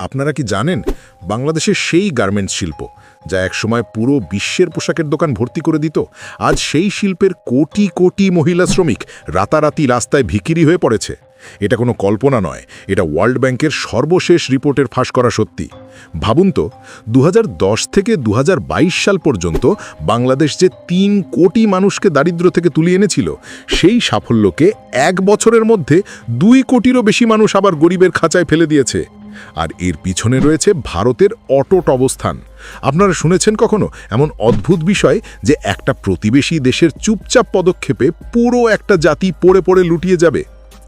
আপনারা কি জানেন, বাংলাদেশের সেই গার্মেন্টস শিল্প, যা একসময় পুরো বিশ্বের পোশাকের দোকান ভর্তি করে দিত? আজ সেই শিল্পের কোটি কোটি মহিলা শ্রমিক রাতারাতি রাস্তায় ভিকিরি হয়ে পড়েছে। এটা কোনো কল্পনা নয়, এটা ওয়ার্ল্ড ব্যাংকের সর্বশেষ রিপোর্টের ফাঁস করা সত্যি। ভাবুন তো দু হাজার দশ থেকে দু হাজার বাইশ সাল পর্যন্ত বাংলাদেশ যে তিন কোটি মানুষকে দারিদ্র্য থেকে তুলে এনেছিল, সেই সাফল্যকে এক বছরের মধ্যে দুই কোটিরও বেশি মানুষ আবার গরিবের খাঁচায় ফেলে দিয়েছে। আর এর পিছনে রয়েছে ভারতের অটট অবস্থান। আপনারা শুনেছেন কখনো এমন অদ্ভুত বিষয় যে একটা প্রতিবেশী দেশের চুপচাপ পদক্ষেপে পুরো একটা জাতি পড়ে পড়ে লুটিয়ে যাবে?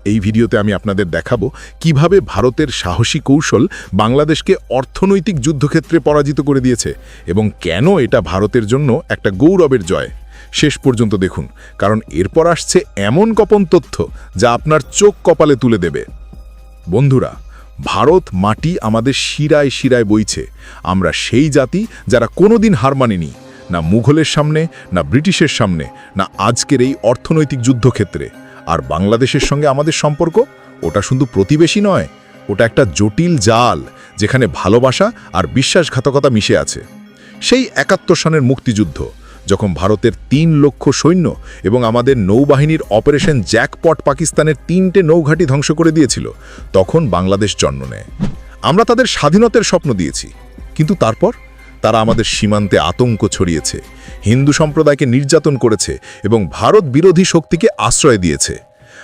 এই ভিডিওতে আমি আপনাদের দেখাবো কীভাবে ভারতের সাহসী কৌশল বাংলাদেশকে অর্থনৈতিক যুদ্ধক্ষেত্রে পরাজিত করে দিয়েছে এবং কেন এটা ভারতের জন্য একটা গৌরবের জয়। শেষ পর্যন্ত দেখুন, কারণ এরপর আসছে এমন কপন তথ্য যা আপনার চোখ কপালে তুলে দেবে। বন্ধুরা ভারত মাটি আমাদের শিরায় শিরায় বইছে। আমরা সেই জাতি যারা কোনোদিন হার মানিনি, না মুঘলের সামনে, না ব্রিটিশের সামনে, না আজকের এই অর্থনৈতিক যুদ্ধক্ষেত্রে। আর বাংলাদেশের সঙ্গে আমাদের সম্পর্ক, ওটা শুধু প্রতিবেশী নয়, ওটা একটা জটিল জাল, যেখানে ভালোবাসা আর বিশ্বাসঘাতকতা মিশে আছে। সেই একাত্তর সনের মুক্তিযুদ্ধ যখন ভারতের তিন লক্ষ সৈন্য এবং আমাদের নৌবাহিনীর অপারেশন জ্যাকপট পাকিস্তানের তিনটে নৌঘাটি ধ্বংস করে দিয়েছিল, তখন বাংলাদেশ জন্ম নেয়। আমরা তাদের স্বাধীনতার স্বপ্ন দিয়েছি, কিন্তু তারপর তারা আমাদের সীমান্তে আতঙ্ক ছড়িয়েছে, হিন্দু সম্প্রদায়কে নির্যাতন করেছে এবং ভারত বিরোধী শক্তিকে আশ্রয় দিয়েছে।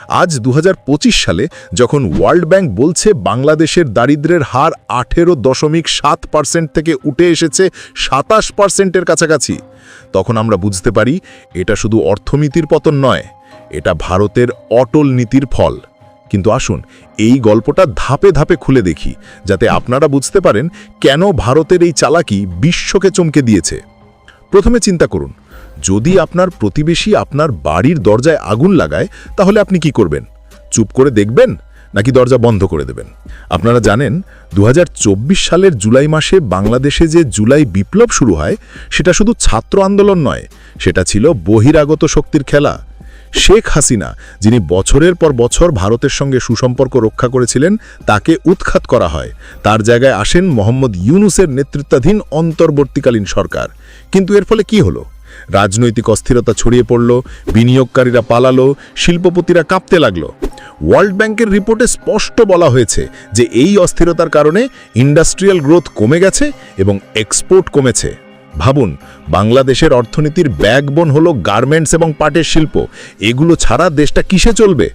আজ দু হাজার পঁচিশ সালে যখন ওয়ার্ল্ড ব্যাংক বলছে বাংলাদেশের দারিদ্র্যের হার আঠেরো দশমিক সাত পার্সেন্ট থেকে উঠে এসেছে সাতাশ পার্সেন্টের কাছাকাছি, তখন আমরা বুঝতে পারি এটা শুধু অর্থনীতির পতন নয়, এটা ভারতের অটল নীতির ফল। কিন্তু আসুন, এই গল্পটা ধাপে ধাপে খুলে দেখি, যাতে আপনারা বুঝতে পারেন কেন ভারতের এই চালাকি বিশ্বকে চমকে দিয়েছে। প্রথমে চিন্তা করুন যদি আপনার প্রতিবেশী আপনার বাড়ির দরজায় আগুন লাগায়, তাহলে আপনি কি করবেন? চুপ করে দেখবেন, নাকি দরজা বন্ধ করে দেবেন? আপনারা জানেন দু হাজার চব্বিশ সালের জুলাই মাসে বাংলাদেশে যে জুলাই বিপ্লব শুরু হয়, সেটা শুধু ছাত্র আন্দোলন নয়, সেটা ছিল বহিরাগত শক্তির খেলা। শেখ হাসিনা, যিনি বছরের পর বছর ভারতের সঙ্গে সুসম্পর্ক রক্ষা করেছিলেন, তাকে উৎখাত করা হয়। তার জায়গায় আসেন মোহাম্মদ ইউনুসের নেতৃত্বাধীন অন্তর্বর্তীকালীন সরকার। কিন্তু এর ফলে কি হলো? রাজনৈতিক অস্থিরতা ছড়িয়ে পড়ল, বিনিয়োগকারীরা পালালো, শিল্পপতিরা কাঁপতে লাগল। ওয়ার্ল্ড ব্যাংকের রিপোর্টে স্পষ্ট বলা হয়েছে যে এই অস্থিরতার কারণে ইন্ডাস্ট্রিয়াল গ্রোথ কমে গেছে এবং এক্সপোর্ট কমেছে। ভাবুন, বাংলাদেশের অর্থনীতির ব্যাকবোন হলো গার্মেন্টস এবং পাটের শিল্প। এগুলো ছাড়া দেশটা কিসে চলবে?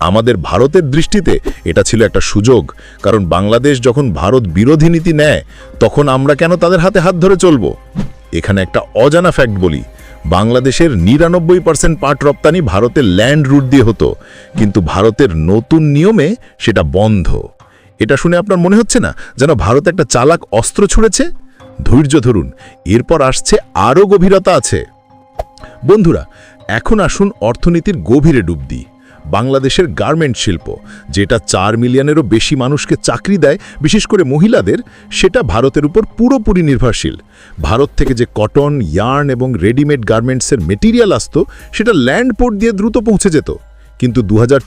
আমাদের ভারতের দৃষ্টিতে এটা ছিল একটা সুযোগ, কারণ বাংলাদেশ যখন ভারত বিরোধী নীতি নেয়, তখন আমরা কেন তাদের হাতে হাত ধরে চলব? এখানে একটা অজানা ফ্যাক্ট বলি। বাংলাদেশের নিরানব্বই পার্সেন্ট পাট রপ্তানি ভারতের ল্যান্ড রুট দিয়ে হতো, কিন্তু ভারতের নতুন নিয়মে সেটা বন্ধ। এটা শুনে আপনার মনে হচ্ছে না যেন ভারত একটা চালাক অস্ত্র ছুঁড়েছে? ধৈর্য ধরুন, এরপর আসছে আরও গভীরতা আছে। বন্ধুরা, এখন আসুন অর্থনীতির গভীরে ডুব দিই। বাংলাদেশের গার্মেন্ট শিল্প, যেটা চার মিলিয়নেরও বেশি মানুষকে চাকরি দেয়, বিশেষ করে মহিলাদের, সেটা ভারতের উপর পুরোপুরি নির্ভরশীল। ভারত থেকে যে কটন ইয়ার্ন এবং রেডিমেড গার্মেন্টসের মেটেরিয়াল আসতো, সেটা ল্যান্ড পোর্ট দিয়ে দ্রুত পৌঁছে যেত। কিন্তু দু হাজার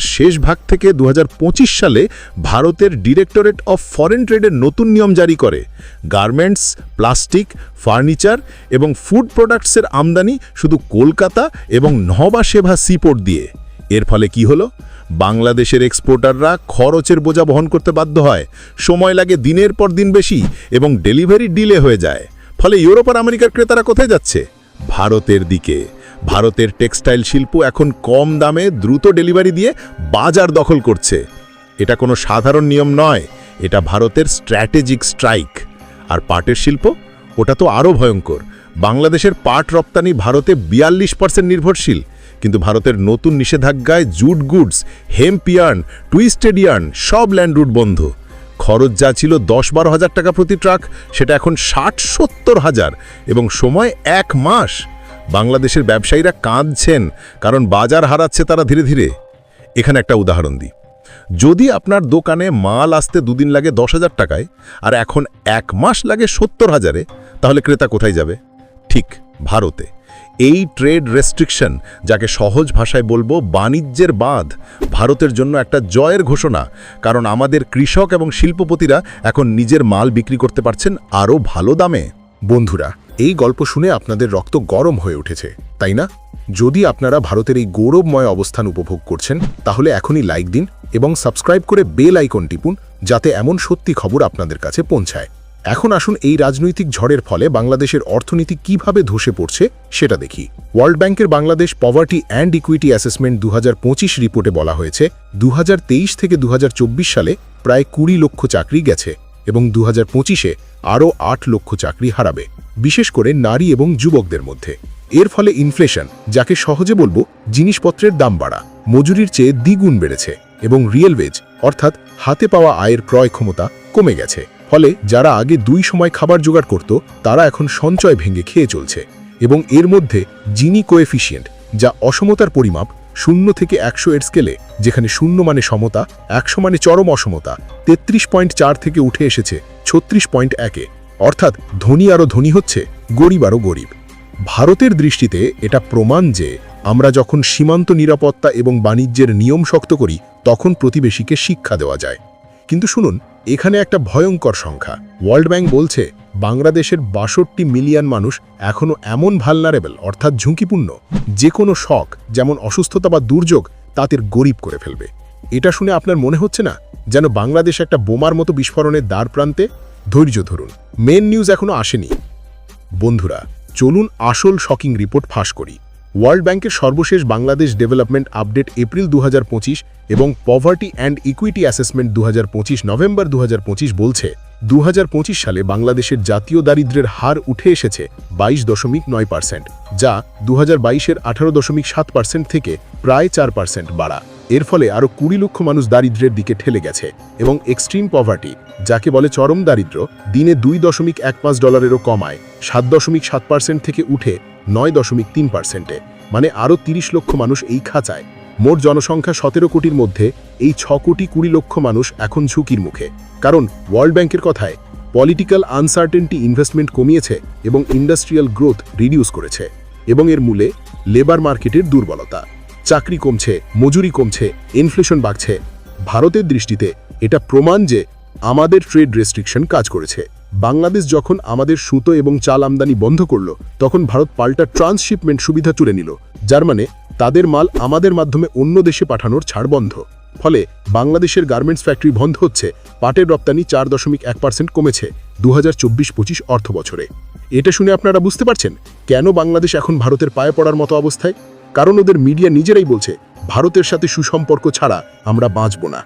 শেষ ভাগ থেকে দু হাজার পঁচিশ সালে ভারতের ডিরেক্টরেট অফ ফরেন ট্রেডের নতুন নিয়ম জারি করে। গার্মেন্টস, প্লাস্টিক, ফার্নিচার এবং ফুড প্রোডাক্টসের আমদানি শুধু কলকাতা এবং নহবা সেভা সিপোর্ট দিয়ে। এর ফলে কি হলো? বাংলাদেশের এক্সপোর্টাররা খরচের বোঝা বহন করতে বাধ্য হয়। সময় লাগে দিনের পর দিন বেশি এবং ডেলিভারি ডিলে হয়ে যায়। ফলে ইউরোপ আর আমেরিকার ক্রেতারা কোথায় যাচ্ছে? ভারতের দিকে। ভারতের টেক্সটাইল শিল্প এখন কম দামে দ্রুত ডেলিভারি দিয়ে বাজার দখল করছে। এটা কোনো সাধারণ নিয়ম নয়। এটা ভারতের স্ট্র্যাটেজিক স্ট্রাইক। আর পাটের শিল্প? ওটা তো আরও ভয়ঙ্কর। বাংলাদেশের পাট রপ্তানি ভারতে বিয়াল্লিশ পার্সেন্ট নির্ভরশীল। কিন্তু ভারতের নতুন নিষেধাজ্ঞায় jute goods hemp yarn twisted yarn সব ল্যান্ড রুট বন্ধ। খরচ যা ছিল দশ বারো হাজার টাকা প্রতি ট্রাক, সেটা এখন ষাট সত্তর হাজার এবং সময় এক মাস। বাংলাদেশের ব্যবসায়ীরা কাঁদছেন, কারণ বাজার হারাচ্ছে তারা ধীরে ধীরে। এখানে একটা উদাহরণ দিই। যদি আপনার দোকানে মাল আসতে দুদিন লাগে দশ হাজার টাকায়, আর এখন এক মাস লাগে সত্তর হাজারে, তাহলে ক্রেতা কোথায় যাবে? ঠিক ভারতে। এই ট্রেড রেস্ট্রিকশন, যাকে সহজ ভাষায় বলব বাণিজ্যের বাঁধ, ভারতের জন্য একটা জয়ের ঘোষণা। কারণ আমাদের কৃষক এবং শিল্পপতিরা এখন নিজের মাল বিক্রি করতে পারছেন আরও ভালো দামে। বন্ধুরা, এই গল্প শুনে আপনাদের রক্ত গরম হয়ে উঠেছে, তাই না? যদি আপনারা ভারতের এই গৌরবময় অবস্থান উপভোগ করছেন, তাহলে এখনই লাইক দিন এবং সাবস্ক্রাইব করে বেল আইকন টিপুন, যাতে এমন সত্যি খবর আপনাদের কাছে পৌঁছায়। এখন আসুন এই রাজনৈতিক ঝড়ের ফলে বাংলাদেশের অর্থনীতি কীভাবে ধসে পড়ছে সেটা দেখি। ওয়ার্ল্ড ব্যাংকের Bangladesh poverty and equity assessment দুহাজার পঁচিশ রিপোর্টে বলা হয়েছে, দুহাজার তেইশ থেকে দুহাজার চব্বিশ সালে প্রায় কুড়ি লক্ষ চাকরি গেছে এবং দু হাজার পঁচিশে আরও আট লক্ষ চাকরি হারাবে, বিশেষ করে নারী এবং যুবকদের মধ্যে। এর ফলে ইনফ্লেশন যাকে সহজে বলব, জিনিসপত্রের দাম বাড়া, মজুরির চেয়ে দ্বিগুণ বেড়েছে। এবং রিয়েল ওয়েজ অর্থাৎ হাতে পাওয়া আয়ের ক্রয় ক্ষমতা কমে গেছে। ফলে যারা আগে দুই সময় খাবার জোগাড় করত, তারা এখন সঞ্চয় ভেঙে খেয়ে চলছে এবং এর মধ্যে জিনি কোএফিসিয়েন্ট যা অসমতার পরিমাপ, শূন্য থেকে একশো এর স্কেলে, যেখানে শূন্য মানে সমতা, একশো মানে চরম অসমতা, তেত্রিশ পয়েন্ট চার থেকে উঠে এসেছে ছত্রিশ পয়েন্ট একে। অর্থাৎ ধনী আরও ধনী হচ্ছে, গরিব আরও গরিব। ভারতের দৃষ্টিতে এটা প্রমাণ যে আমরা যখন সীমান্ত নিরাপত্তা এবং বাণিজ্যের নিয়ম শক্ত করি, তখন প্রতিবেশীকে শিক্ষা দেওয়া যায়। কিন্তু শুনুন, এখানে একটা ভয়ঙ্কর সংখ্যা। ওয়ার্ল্ড ব্যাংক বলছে, বাংলাদেশের বাষট্টি মিলিয়ন মানুষ এখনও এমন ভালনারেবল, অর্থাৎ ঝুঁকিপূর্ণ যে কোনো শখ, যেমন অসুস্থতা বা দুর্যোগ, তাদের গরিব করে ফেলবে। এটা শুনে আপনার মনে হচ্ছে না? যেন বাংলাদেশ একটা বোমার মতো বিস্ফোরণের দ্বার প্রান্তে? ধৈর্য ধরুন মেন নিউজ এখনও আসেনি। বন্ধুরা, চলুন আসল শকিং রিপোর্ট ফাঁস করি। ওয়ার্ল্ড ব্যাংকের সর্বশেষ বাংলাদেশ ডেভেলপমেন্ট আপডেট এপ্রিল দু হাজার পঁচিশ এবং পভার্টি অ্যান্ড ইকুইটি অ্যাসেসমেন্ট দু নভেম্বর দু বলছে। দু সালে বাংলাদেশের জাতীয় দারিদ্র্যের হার উঠে এসেছে বাইশ দশমিক নয় পার্সেন্ট, যা দু হাজার বাইশের আঠারো দশমিক সাত পার্সেন্ট থেকে প্রায় চার পার্সেন্ট বাড়া। এর ফলে আরও কুড়ি লক্ষ মানুষ দারিদ্র্যের দিকে ঠেলে গেছে এবং এক্সট্রিম পভার্টি, যাকে বলে চরম দারিদ্র্য, দিনে দুই দশমিক এক পাঁচ ডলারেরও কমায়, সাত দশমিক সাত পার্সেন্ট থেকে উঠে নয় দশমিক তিন পার্সেন্টে মানে আরও তিরিশ লক্ষ মানুষ এই খাঁচায়। মোট জনসংখ্যা সতেরো কোটির মধ্যে, এই ছ কোটি কুড়ি লক্ষ মানুষ এখন ঝুঁকির মুখে। কারণ ওয়ার্ল্ড ব্যাংকের কথায়, পলিটিক্যাল আনসার্টেনটি ইনভেস্টমেন্ট কমিয়েছে এবং ইন্ডাস্ট্রিয়াল গ্রোথ রিডিউস করেছে। এবং এর মূলে, লেবার মার্কেটের দুর্বলতা। চাকরি কমছে, মজুরি কমছে, ইনফ্লেশন বাড়ছে। ভারতের দৃষ্টিতে, এটা প্রমাণ যে আমাদের ট্রেড রেস্ট্রিকশন কাজ করেছে। বাংলাদেশ যখন আমাদের সুতো এবং চাল আমদানি বন্ধ করল, তখন ভারত পাল্টা ট্রান্সশিপমেন্ট সুবিধা তুলে নিল, যার মানে তাদের মাল আমাদের মাধ্যমে অন্য দেশে পাঠানোর ছাড় বন্ধ। ফলে বাংলাদেশের গার্মেন্টস ফ্যাক্টরি বন্ধ হচ্ছে, পাটের রপ্তানি চার দশমিক এক পার্সেন্ট কমেছে দু হাজার চব্বিশ পঁচিশ অর্থ বছরে। এটা শুনে আপনারা বুঝতে পারছেন কেন বাংলাদেশ এখন ভারতের পায়ে পড়ার মতো অবস্থায়? কারণ ওদের মিডিয়া নিজেরাই বলছে, ভারতের সাথে সুসম্পর্ক ছাড়া আমরা বাঁচব না।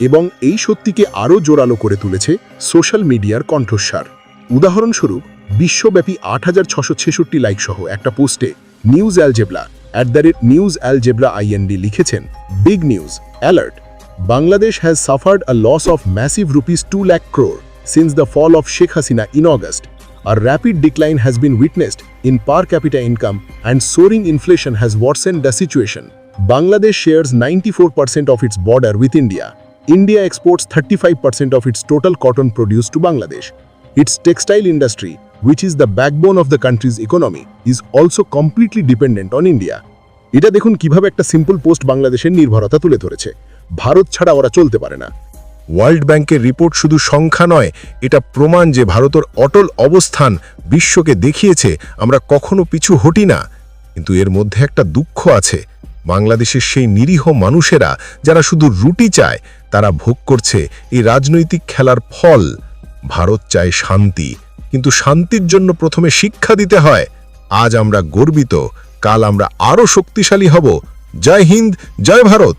এবং এই সত্যিকে আরও জোরালো করে তুলেছে সোশ্যাল মিডিয়ার কণ্ঠস্বার উদাহরণস্বরূপ, বিশ্বব্যাপী আট হাজার ছশো ছেষট্টি লাইক সহ একটা পোস্টে news algebra at the rate news algebra IND লিখেছেন, big news, alert, Bangladesh has suffered a loss of massive rupees two lakh crore since the fall of Sheikh Hasina in August A rapid decline has been witnessed in per capita income and soaring inflation has worsened the situation. Bangladesh shares 94% of its border with India. India exports 35% of its total cotton produced to Bangladesh. Its textile industry, which is the backbone of the country's economy, is also completely dependent on India. এটা দেখুন কীভাবে একটা simple post বাংলাদেশের নির্ভরতা তুলে ধরেছে ভারত ছাড়া ওরা চলতে পারে না ওয়ার্ল্ড ব্যাংকের রিপোর্ট শুধু সংখ্যা নয় এটা প্রমাণ যে ভারতের অটল অবস্থান বিশ্বকে দেখিয়েছে আমরা কখনো পিছু হটি না কিন্তু এর মধ্যে একটা দুঃখ আছে বাংলাদেশের সেই নিরীহ মানুষেরা যারা শুধু রুটি চায়, তারা ভোগ করছে এই রাজনৈতিক খেলার ফল। ভারত চায় শান্তি, কিন্তু শান্তির জন্য প্রথমে শিক্ষা দিতে হয়, আজ আমরা গর্বিত, কাল আমরা আরও শক্তিশালী হব। জয় হিন্দ, জয় ভারত।